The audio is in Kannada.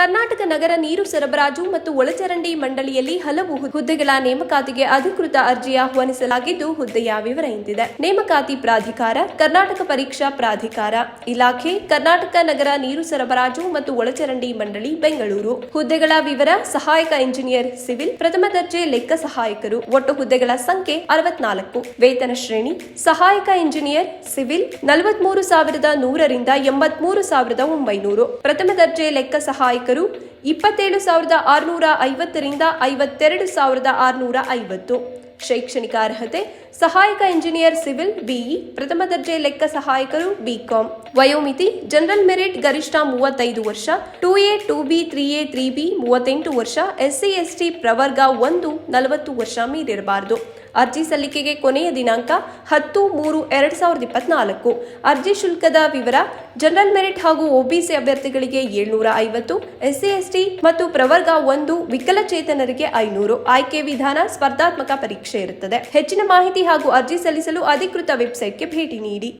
ಕರ್ನಾಟಕ ನಗರ ನೀರು ಸರಬರಾಜು ಮತ್ತು ಒಳಚರಂಡಿ ಮಂಡಳಿಯಲ್ಲಿ ಹಲವು ಹುದ್ದೆಗಳ ನೇಮಕಾತಿಗೆ ಅಧಿಕೃತ ಅರ್ಜಿ ಆಹ್ವಾನಿಸಲಾಗಿದ್ದು ಹುದ್ದೆಯ ವಿವರ ಇಂತಿದೆ ನೇಮಕಾತಿ ಪ್ರಾಧಿಕಾರ, ಕರ್ನಾಟಕ ಪರೀಕ್ಷಾ ಪ್ರಾಧಿಕಾರ, ಇಲಾಖೆ, ಕರ್ನಾಟಕ ನಗರ ನೀರು ಸರಬರಾಜು ಮತ್ತು ಒಳಚರಂಡಿ ಮಂಡಳಿ, ಬೆಂಗಳೂರು. ಹುದ್ದೆಗಳ ವಿವರ ಸಹಾಯಕ ಇಂಜಿನಿಯರ್ ಸಿವಿಲ್, ಪ್ರಥಮ ದರ್ಜೆ ಲೆಕ್ಕ ಸಹಾಯಕರು, ಒಟ್ಟು ಹುದ್ದೆಗಳ ಸಂಖ್ಯೆ ಅರವತ್ನಾಲ್ಕು. ವೇತನ ಶ್ರೇಣಿ, ಸಹಾಯಕ ಇಂಜಿನಿಯರ್ ಸಿವಿಲ್ ನಲವತ್ಮೂರು ಸಾವಿರದ ನೂರರಿಂದ ಎಂಬತ್ಮೂರು ಸಾವಿರದ ಒಂಬೈನೂರು. ಪ್ರಥಮ ದರ್ಜೆ ಲೆಕ್ಕ ಸಹಾಯಕರು ಇಪ್ಪತ್ತೇಳು ಸಾವಿರದ ಆರುನೂರ ಐವತ್ತರಿಂದ ಐವತ್ತೆರಡು ಸಾವಿರದ ಆರುನೂರ ಐವತ್ತು. ಶೈಕ್ಷಣಿಕ ಅರ್ಹತೆ, ಸಹಾಯಕ ಇಂಜಿನಿಯರ್ ಸಿವಿಲ್, ಬಿಇ, ಪ್ರಥಮ ದರ್ಜೆ ಲೆಕ್ಕ ಸಹಾಯಕರು, ಬಿಕಾಂ. ವಯೋಮಿತಿ, ಜನರಲ್ ಮೆರಿಟ್ ಗರಿಷ್ಠ ಮೂವತ್ತೈದು ವರ್ಷ, two A, two B, three A, three B ಮೂವತ್ತೆಂಟು ವರ್ಷ, ಎಸ್ಸಿ, ಎಸ್ಟಿ ಪ್ರವರ್ಗ ಒಂದು ನಲವತ್ತು ವರ್ಷ ಮೀರಿರಬಾರದು. ಅರ್ಜಿ ಸಲ್ಲಿಕೆಗೆ ಕೊನೆಯ ದಿನಾಂಕ ಹತ್ತು ಮೂರು ಎರಡ್ ಸಾವಿರದ ಇಪ್ಪತ್ನಾಲ್ಕು. ಅರ್ಜಿ ಶುಲ್ಕದ ವಿವರ ಜನರಲ್ ಮೆರಿಟ್ ಹಾಗೂ ಒಬಿಸಿ ಅಭ್ಯರ್ಥಿಗಳಿಗೆ ಏಳ್ನೂರ ಐವತ್ತು, ಎಸ್ಸಿ, ಎಸ್ಟಿ ಮತ್ತು ಪ್ರವರ್ಗ ಒಂದು, ವಿಕಲಚೇತನರಿಗೆ ಐನೂರು. ಆಯ್ಕೆ ವಿಧಾನ ಸ್ಪರ್ಧಾತ್ಮಕ ಪರೀಕ್ಷೆ ಇರುತ್ತದೆ. ಹೆಚ್ಚಿನ ಮಾಹಿತಿ ಹಾಗೂ ಅರ್ಜಿ ಸಲ್ಲಿಸಲು ಅಧಿಕೃತ ವೆಬ್ಸೈಟ್ಗೆ ಭೇಟಿ ನೀಡಿ.